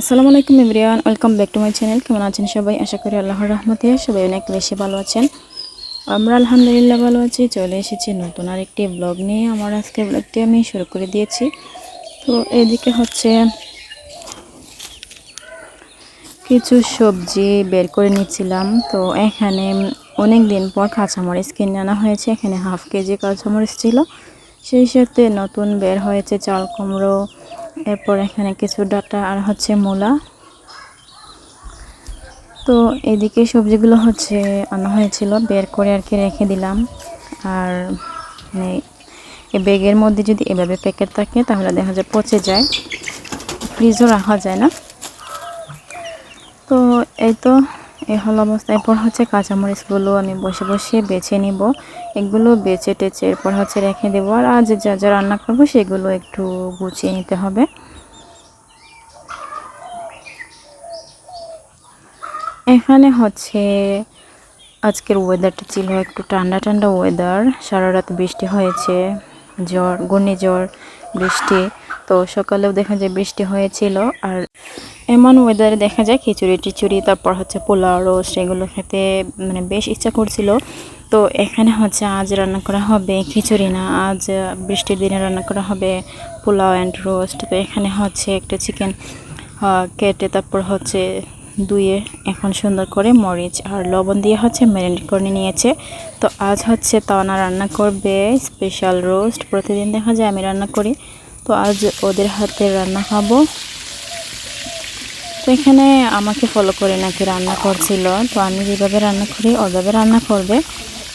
আসসালামু আলাইকুম everyone welcome back to my channel. কেমন আছেন সবাই? আশা করি আল্লাহর রহমতে সবাই অনেক বেশি ভালো আছেন। আমরা আলহামদুলিল্লাহ ভালো আছি, চলে এসেছি নতুন আর একটি ব্লগ নিয়ে। আমার আজকে ব্লগটি আমি শুরু করে দিয়েছি। তো এদিকে হচ্ছে কিছু সবজি বের করে নিচ্ছিলাম। তো এখানে অনেক দিন পর কাঁচামরিচ কিনে আনা হয়েছে। এখানে হাফ কেজি কাঁচামরিচ ছিল। সেই সাথে নতুন বের হয়েছে চাল কুমড়ো এরপর এখানে কিছু ডাটা আর হচ্ছে মূলা। তো এদিকে সবজিগুলো হচ্ছে আনা হয়েছিল, বের করে আর কি রেখে দিলাম। আর মানে ব্যাগের মধ্যে যদি এভাবে প্যাকেট থাকে তাহলে দেখা যায় পচে যায়, ফ্রিজও রাখা যায় না। তো এই তো এই হল অবস্থা। এরপর হচ্ছে কাঁচামরিচগুলো আমি বসে বসে বেছে নিব। এগুলো বেছে টেছে এরপর হচ্ছে রেখে দেবো। আর আজ যা যা রান্না করব সেগুলো একটু গুছিয়ে নিতে হবে। এখানে হচ্ছে আজকের ওয়েদারটা ছিল একটু ঠান্ডা ঠান্ডা ওয়েদার সারা রাত বৃষ্টি হয়েছে, জ্বর, ঘূর্ণিঝড়, বৃষ্টি। তো সকালেও দেখা যায় বৃষ্টি হয়েছিল আর এমন ওয়েদারে দেখা যায় খিচুড়ি টিচুড়ি, তারপর হচ্ছে পোলাও রোস্ট এগুলো খেতে মানে বেশ ইচ্ছা করছিল। তো এখানে হচ্ছে আজ রান্না করা হবে খিচুড়ি না, আজ বৃষ্টির দিনে রান্না করা হবে পোলাও অ্যান্ড রোস্ট তো এখানে হচ্ছে একটা চিকেন কেটে তারপর হচ্ছে ধুয়ে এখন সুন্দর করে মরিচ আর লবণ দিয়ে হচ্ছে ম্যারিনেট করে নিয়েছে। তো আজ হচ্ছে তাওনা রান্না করবে স্পেশাল রোস্ট প্রতিদিন দেখা যায় আমি রান্না করি। তো আজ ওদের হাতে রান্না খাব। তো এখানে আমাকে ফলো করে নাকি রান্না করছিল। তো আমি যেভাবে রান্না করি, ওভাবে রান্না করবে।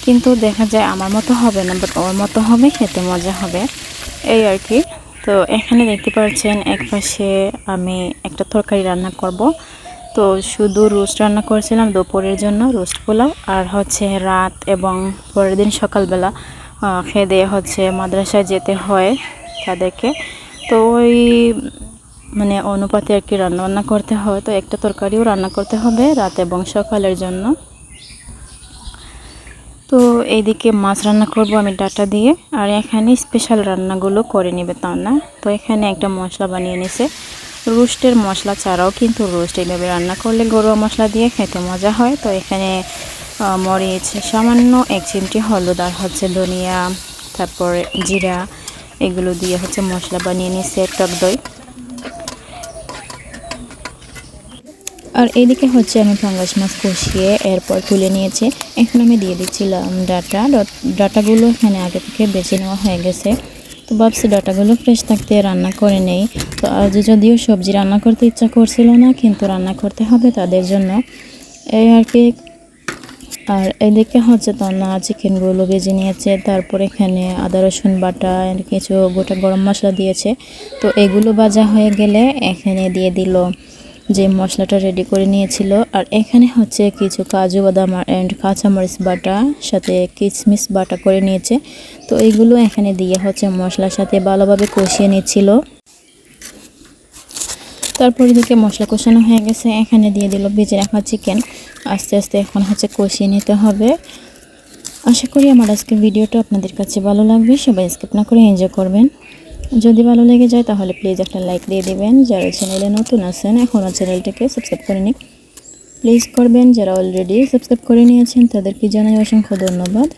কিন্তু দেখা যায় আমার মতো হবে না বাট ওর মতো হবে, খেতে মজা হবে। এই আর কি। তো এখানে দেখতে পাচ্ছেন, এক পাশে আমি একটা তরকারি রান্না করব। তো শুধু রোস্ট রান্না করেছিলাম দুপুরের জন্য, রোস্ট পোলাও, আর হচ্ছে রাত এবং পরের দিন সকালবেলা খেয়ে দিয়ে হচ্ছে মাদ্রাসায় যেতে হয়। তাদেরকে তো ওই মানে অনুপাতে আর কি রান্নাবান্না করতে হয়। তো একটা তরকারিও রান্না করতে হবে রাত এবং সকালের জন্য। তো এইদিকে মাছ রান্না করব আমি ডাটা দিয়ে। আর এখানে স্পেশাল রান্নাগুলো করে নেবে তা না তো এখানে একটা মশলা বানিয়ে নিছে। রোস্টের মশলা ছাড়াও কিন্তু রোস্ট এইভাবে রান্না করলে গরুয়া মশলা দিয়ে খেতে মজা হয়। তো এখানে মরিচ, সামান্য এক চিমটি হলুদ আর হচ্ছে ধনিয়া, তারপরে জিরা এগুলো দিয়ে হচ্ছে মশলা বানিয়ে নিচ্ছে টক দই। আর এইদিকে হচ্ছে আমি পাঙ্গাস মাছ কষিয়ে এরপর তুলে নিয়েছি। এখন আমি দিয়ে দিচ্ছিলাম ডাটা। ডাটাগুলো এখানে আগে থেকে বেছে নেওয়া হয়ে গেছে। তো ভাবছি ডাটাগুলো ফ্রেশ থাকতে রান্না করে নেই। তো আজ যদিও সবজি রান্না করতে ইচ্ছা করছিল না, কিন্তু রান্না করতে হবে তাদের জন্য। এই আর কি আর এদিকে হচ্ছে তন্না চিকেনগুলো ভেজে নিয়েছে, তারপর এখানে আদা, রসুন বাটা কিছু গোটা গরম মশলা দিয়েছে। তো এগুলো ভাজা হয়ে গেলে এখানে দিয়ে দিল যে মশলাটা রেডি করে নিয়েছিল। আর এখানে হচ্ছে কিছু কাজু বাদাম অ্যান্ড কাঁচামরিচ বাটা, সাথে কিচমিচ বাটা করে নিয়েছে। তো এইগুলো এখানে দিয়ে হচ্ছে মশলার সাথে ভালোভাবে কষিয়ে নিচ্ছিল। তারপর এদিকে মশলা কষানো হয়ে গেছে। এখানে দিয়ে দিল ভেজে রাখা চিকেন আস্তে আস্তে এখন হচ্ছে কষিয়ে নিতে হবে। আশা করি আমার আজকের ভিডিওটা আপনাদের কাছে ভালো লাগবে। সবাই স্কিপ না করে এনজয় করবেন। যদি ভালো লেগে যায় তাহলে প্লিজ একটা লাইক দিয়ে দিবেন। যারা চ্যানেলে নতুন আছেন, এখনও চ্যানেলটিকে সাবস্ক্রাইব করে নিন। প্লিজ করবেন। যারা অলরেডি সাবস্ক্রাইব করে নিয়েছেন, তাদেরকে জানাই অসংখ্য ধন্যবাদ।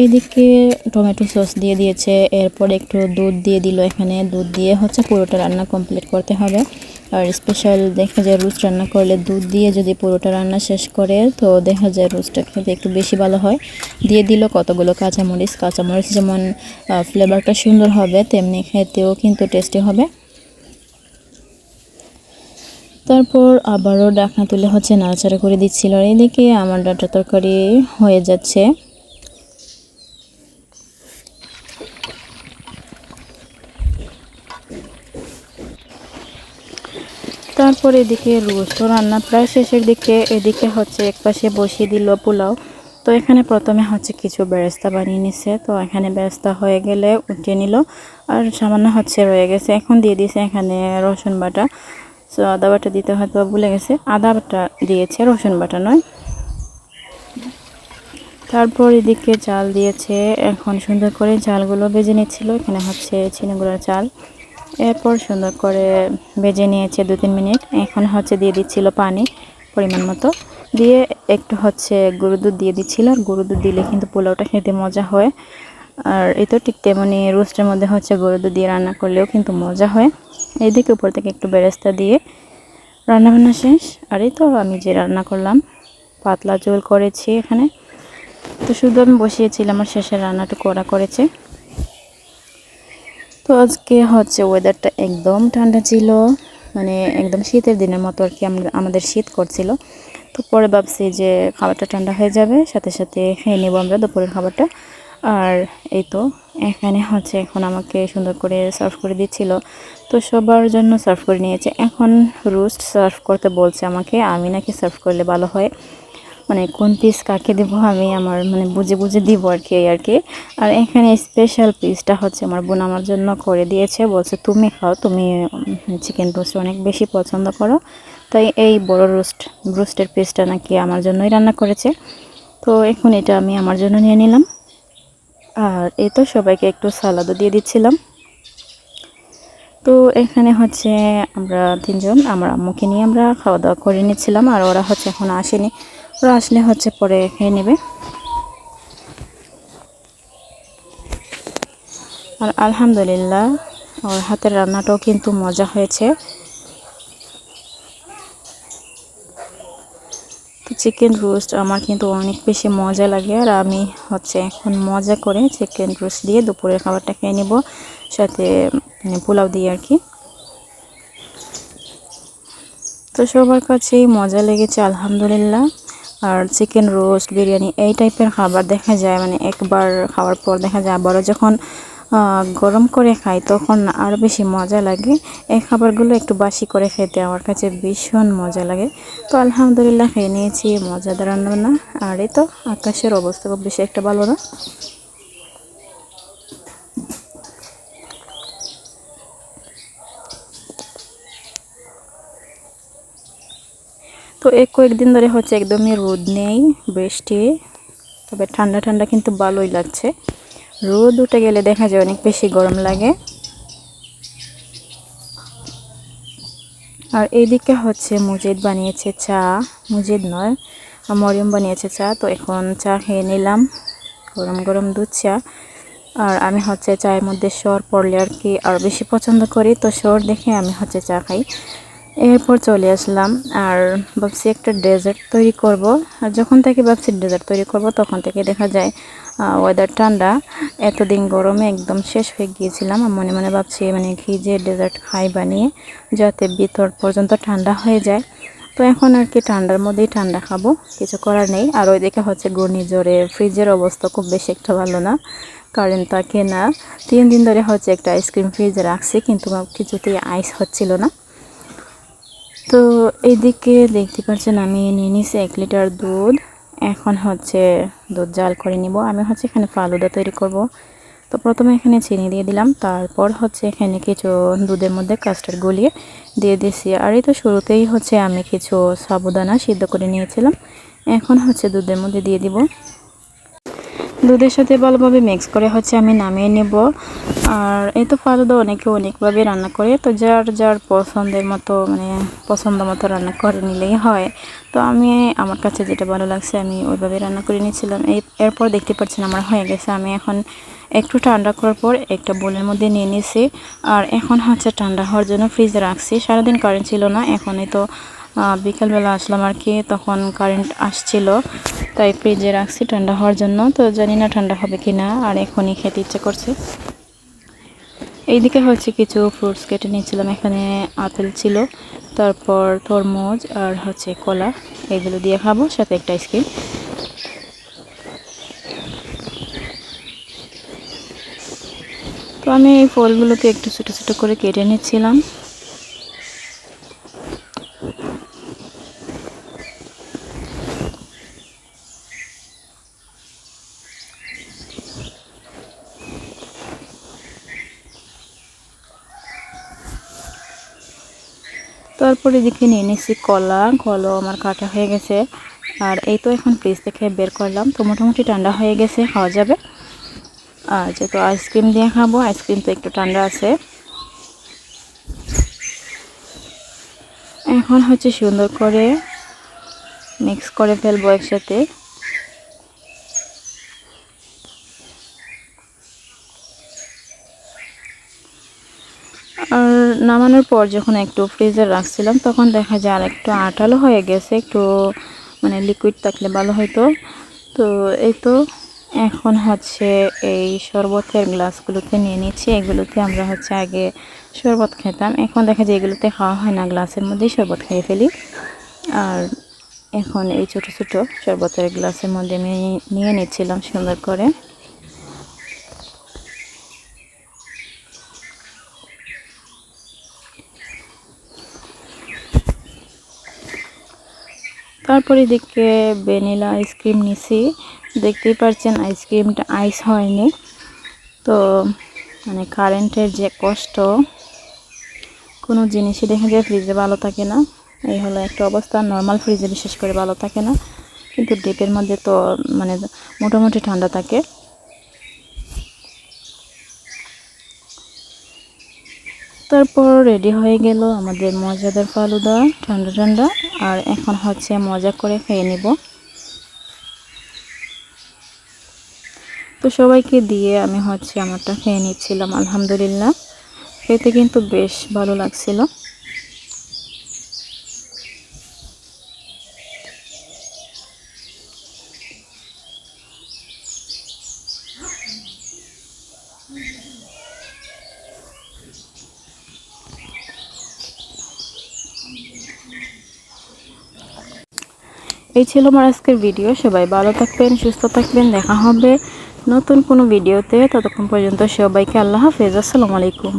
এইদিকে টমেটো সস দিয়ে দিয়েছে, এরপর একটু দুধ দিয়ে দিল এখানে। দুধ দিয়ে হচ্ছে পুরোটা রান্না কমপ্লিট করতে হবে। আর স্পেশাল দেখা যায় রোস্ট রান্না করলে দুধ দিয়ে যদি পুরোটা রান্না শেষ করে, তো দেখা যায় রোস্টটা খেতে একটু বেশি ভালো হয়। দিয়ে দিল কতগুলো কাঁচামরিচ। কাঁচামরিচ যেমন ফ্লেভারটা সুন্দর হবে, তেমনি খেতেও কিন্তু টেস্টি হবে। তারপর আবারও ডাকনা তুলে হচ্ছে নাড়াচাড়া করে দিচ্ছিল। এদিকে আমার ডাটা তরকারি হয়ে যাচ্ছে। তারপর এদিকে রোস্টও রান্না প্রায় শেষের দিকে, এদিকে হচ্ছে এক পাশে বসিয়ে দিল পোলাও। তো এখানে প্রথমে হচ্ছে কিছু বেরেস্তা বানিয়ে নিছে। তো এখানে বেরেস্তা হয়ে গেলে উঠিয়ে নিল। আর সামান্য হচ্ছে রয়ে গেছে। এখন দিয়ে দিয়েছে এখানে রসুন বাটা। তো আদা বাটা দিতে হয়তো ভুলে গেছে। আদা বাটা দিয়েছে, রসুন বাটা নয়। তারপর এদিকে চাল দিয়েছে। এখন সুন্দর করে চালগুলো বেজে নিচ্ছিল। এখানে হচ্ছে চিনিগুলোর চাল। এরপর সুন্দর করে বেজে নিয়েছে দু তিন মিনিট। এখন হচ্ছে দিয়ে দিচ্ছিল পানি পরিমাণ মতো। দিয়ে একটু হচ্ছে গরু দুধ দিয়ে দিচ্ছিল। আর গরু দুধ দিলে কিন্তু পোলাওটা খেতে মজা হয়। আর এই তো ঠিক তেমনি রোস্টের মধ্যে হচ্ছে গরু দুধ দিয়ে রান্না করলেও কিন্তু মজা হয়। এইদিকে উপর থেকে একটু বেরেস্তা দিয়ে রান্নাবান্না শেষ। আর এই তো আমি যে রান্না করলাম, পাতলা ঝোল করেছি এখানে। তো শুধু আমি বসিয়েছিলাম আমার শেষের রান্নাটুকু ওরা করেছে। তো আজকে হচ্ছে ওয়েদারটা একদম ঠান্ডা ছিল। মানে একদম শীতের দিনের মতো আর কি আমাদের শীত করছিল। তো পরে ভাবছি যে খাবারটা ঠান্ডা হয়ে যাবে, সাথে সাথে খেয়ে নেব আমরা দুপুরের খাবারটা। আর এই তো, এখানে হচ্ছে এখন আমাকে সুন্দর করে সার্ভ করে দিচ্ছিল। তো সবার জন্য সার্ভ করে নিয়েছে। এখন রোস্ট সার্ভ করতে বলছে আমাকে, আমি নাকি সার্ভ করলে ভালো হয়। মানে কোন পিস কাকে দেবো আমি আমার মানে বুঝে বুঝে দিব আর কি আর কি। আর এখানে স্পেশাল পিসটা হচ্ছে আমার বোন আমার জন্য করে দিয়েছে, বলছে তুমি খাও, তুমি চিকেন রোস্ট অনেক বেশি পছন্দ করো। তাই এই বড় রোস্ট রোস্টের পিসটা নাকি আমার জন্যই রান্না করেছে। তো এখন এটা আমি আমার জন্য নিয়ে নিলাম। আর এই তো সবাইকে একটু সালাদও দিয়ে দিচ্ছিলাম। তো এখানে হচ্ছে আমরা তিনজন, আমার আম্মুকে নিয়ে আমরা খাওয়া দাওয়া করে নিচ্ছিলাম, আর ওরা হচ্ছে এখন আসেনি। ওরা আসলে হচ্ছে পরে খেয়ে নেবে। আর আলহামদুলিল্লাহ, ওর হাতের রান্নাটাও কিন্তু মজা হয়েছে। চিকেন রোস্ট আমার কিন্তু অনেক বেশি মজা লাগে, আর আমি হচ্ছে এখন মজা করে চিকেন রোস্ট দিয়ে দুপুরের খাবারটা খেয়ে নেব, সাথে মানে পোলাও দিয়ে আর কি। তো সবার কাছেই মজা লেগেছে, আলহামদুলিল্লাহ। আর চিকেন রোস্ট বিরিয়ানি এই টাইপের খাবার দেখা যায় মানে একবার খাওয়ার পর দেখা যায়। আবারও যখন গরম করে খাই, তখন আরও বেশি মজা লাগে। এই খাবারগুলো একটু বাসি করে খেতে আমার কাছে ভীষণ মজা লাগে। তো আলহামদুলিল্লাহ, খেয়ে নিয়েছি, মজাদার রান্না আর এই তো, আকাশের অবস্থা খুব বেশি একটা ভালো না। এক কয়েকদিন ধরে হচ্ছে একদমই রোদ নেই, বৃষ্টি, তবে ঠান্ডা ঠান্ডা কিন্তু ভালোই লাগছে। রোদ উঠে গেলে দেখা যায় অনেক বেশি গরম লাগে। আর এইদিকে হচ্ছে মুজিদ বানিয়েছে চা মুজিদ নয় মরিয়ম বানিয়েছে চা। তো এখন চা খেয়ে নিলাম, গরম গরম দুধ চা। আর আমি হচ্ছে চায়ের মধ্যে সর পড়লে আর কি আর বেশি পছন্দ করি। তো সর দেখে আমি হচ্ছে চা খাই। এরপর চলে আসলাম আর ভাবছি একটা ডেজার্ট তৈরি করব। আর যখন থেকে ভাবছি ডেজার্ট তৈরি করব, তখন থেকে দেখা যায় ওয়েদার ঠান্ডা, এতদিন গরমে একদম শেষ হয়ে গিয়েছিলাম। মনে মনে ভাবছি মানে কি যে ডেজার্ট খাই বানিয়ে, যাতে ভিতর পর্যন্ত ঠান্ডা হয়ে যায়। তো এখন আর কি ঠান্ডার মধ্যেই ঠান্ডা খাব, কিছু করার নেই। আর ওইদিকে হচ্ছে ঘূর্ণিঝড়ে ফ্রিজের অবস্থা খুব বেশি একটা ভালো না, কারেন্ট থাকে না। তিন দিন ধরে হচ্ছে একটা আইসক্রিম ফ্রিজে রাখছি, কিন্তু কিছুতেই আইস হচ্ছিল না। তো এইদিকে দেখতে পাচ্ছেন আমি নিয়ে নিছি এক লিটার দুধ। এখন হচ্ছে দুধ জাল করে নিব। আমি হচ্ছে এখানে ফালুদা তৈরি করব। তো প্রথমে এখানে চিনি দিয়ে দিলাম। তারপর হচ্ছে এখানে কিছু দুধের মধ্যে কাস্টার্ড গলিয়ে দিয়ে দিয়েছি। আর এই তো শুরুতেই হচ্ছে আমি কিছু সাবুদানা সিদ্ধ করে নিয়েছিলাম। এখন হচ্ছে দুধের মধ্যে দিয়ে দিব। দুধের সাথে ভালোভাবে মিক্স করে হচ্ছে আমি নামিয়ে নেব। আর এই তো ফালুদা অনেকে অনেকভাবে রান্না করে, তো যার যার পছন্দের মতো মানে পছন্দ মতো রান্না করে নিলেই হয়। তো আমি, আমার কাছে যেটা ভালো লাগছে, আমি ওইভাবে রান্না করে নিয়েছিলাম। এই এরপর দেখতে পাচ্ছেন আমার হয়ে গেছে। আমি এখন একটু ঠান্ডা করার পর একটা বোলের মধ্যে নিয়ে নিয়েছি। আর এখন হচ্ছে ঠান্ডা হওয়ার জন্য ফ্রিজে রাখছি। সারাদিন কারেন্ট ছিল না এখনই তো বিকালবেলা আসলাম আর কি, তখন কারেন্ট আসছিল, তাই ফ্রিজে রাখছি ঠান্ডা হওয়ার জন্য, তো জানি না ঠান্ডা হবে কি না আর এখনই খেতে ইচ্ছে করছে। এইদিকে হচ্ছে কিছু ফ্রুটস কেটে নিয়েছিলাম, এখানে আপেল ছিল, তারপর তরমুজ আর হচ্ছে কলা, এগুলো দিয়ে খাব, সাথে একটা আইসক্রিম তো আমি এই ফলগুলোকে একটু ছোটো ছোটো করে কেটে নিচ্ছিলাম। তারপরে এদিকে নিয়ে নিচ্ছি কলা, কলাও আমার কাটা হয়ে গেছে। আর এই তো এখন ফ্রিজ থেকে বের করলাম। তো মোটামুটি ঠান্ডা হয়ে গেছে, খাওয়া যাবে। আর যেহেতু আইসক্রিম দিয়ে খাব, আইসক্রিম তো একটু ঠান্ডা আছে। এখন হচ্ছে সুন্দর করে মিক্স করে ফেলব একসাথে আর নামানোর পর যখন একটু ফ্রিজে রাখছিলাম, তখন দেখা যায় আর একটু আঠালো হয়ে গেছে, একটু মানে লিকুইড থাকলে ভালো হয়তো তো এই তো এখন হচ্ছে এই শরবতের গ্লাসগুলোতে নিয়ে নিচ্ছি, এগুলোতে আমরা হচ্ছে আগে শরবত খেতাম। এখন দেখা যায় এগুলোতে খাওয়া হয় না, গ্লাসের মধ্যেই শরবত খেয়ে ফেলি। আর এখন এই ছোট ছোট শরবতের গ্লাসের মধ্যে নিয়ে নিচ্ছিলাম সুন্দর করে। তারপরে এদিকে ভ্যানিলা আইসক্রিম নিছি। দেখতেই পারছেন আইসক্রিমটা আইস হয়নি। তো মানে কারেন্টের যে কষ্ট, কোনো জিনিসই দেখা যায় ফ্রিজে ভালো থাকে না। এই হলো একটা অবস্থা নর্মাল ফ্রিজে বিশেষ করে ভালো থাকে না। কিন্তু ডিপের মধ্যে তো মানে মোটামুটি ঠান্ডা থাকে। তারপর রেডি হয়ে গেল আমাদের মজাদার ফালুদা, ঠান্ডা ঠান্ডা। আর এখন হচ্ছে মজা করে খেয়ে নিব। তো সবাইকে দিয়ে আমি হচ্ছে আমারটা খেয়ে নিচ্ছিলাম, আলহামদুলিল্লাহ। খেতে কিন্তু বেশ ভালো লাগছিল। এই ছিল আমার আজকের ভিডিও সবাই ভালো থাকবেন, সুস্থ থাকবেন। দেখা হবে নতুন কোনো ভিডিওতে ততক্ষণ পর্যন্ত সবাইকে আল্লাহ হাফেজ। আসসালামু আলাইকুম।